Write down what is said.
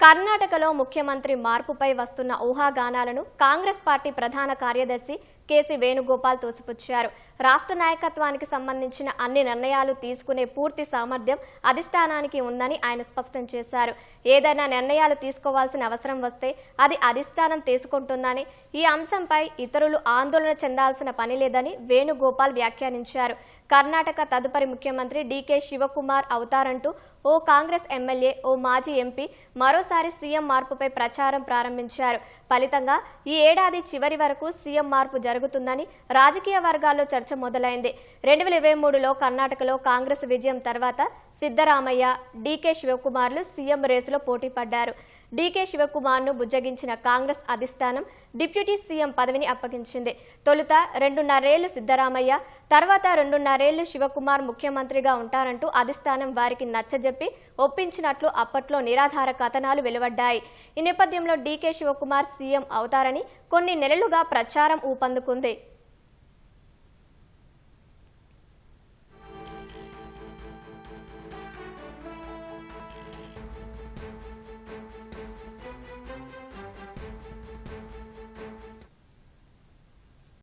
కర్ణాటకలో ముఖ్యమంత్రి మార్పుపై వస్తున్న ఊహాగానాలను కాంగ్రెస్ పార్టీ ప్రధాన కార్యదర్శి కేసీ వేణుగోపాల్ తోసిపుచ్చారు. రాష్ట్ర నాయకత్వానికి సంబంధించిన అన్ని నిర్ణయాలు తీసుకునే పూర్తి సామర్థ్యం అధిష్టానానికి ఉందని ఆయన స్పష్టం చేశారు. ఏదైనా నిర్ణయాలు తీసుకోవాల్సిన అవసరం వస్తే అది అధిష్టానం తీసుకుంటుందని ఈ అంశంపై ఇతరులు ఆందోళన చెందాల్సిన పని లేదని వేణుగోపాల్ వ్యాఖ్యానించారు. కర్ణాటక తదుపరి ముఖ్యమంత్రి డీకే శివకుమార్ అవుతారంటూ ఓ కాంగ్రెస్ ఎమ్మెల్యే ఓ మాజీ ఎంపీ మరోసారి సీఎం మార్పుపై ప్రచారం ప్రారంభించారు. ఫలితంగా ఈ ఏడాది చివరి వరకు సీఎం మార్పు జరుగుతుందని రాజకీయ వర్గాల్లో చర్చ మొదలైంది. రెండు వేల ఇరవై మూడులో కర్ణాటకలో కాంగ్రెస్ విజయం తర్వాత సిద్ధరామయ్య డీకే శివకుమార్లు సీఎం రేసులో పోటీ పడ్డారు. డీకే శివకుమార్ను బుజ్జగించిన కాంగ్రెస్ అధిష్టానం డిప్యూటీ సీఎం పదవిని అప్పగించింది. తొలుత రెండున్నరేళ్ళు సిద్ధరామయ్య తర్వాత రెండున్నరేళ్ళు శివకుమార్ ముఖ్యమంత్రిగా ఉంటారంటూ అధిష్టానం వారికి నచ్చజెప్పి ఒప్పించినట్లు అప్పట్లో నిరాధార కథనాలు వెలువడ్డాయి. ఈ నేపథ్యంలో డీకే శివకుమార్ సీఎం అవుతారని కొన్ని నెలలుగా ప్రచారం ఊపందుకుంది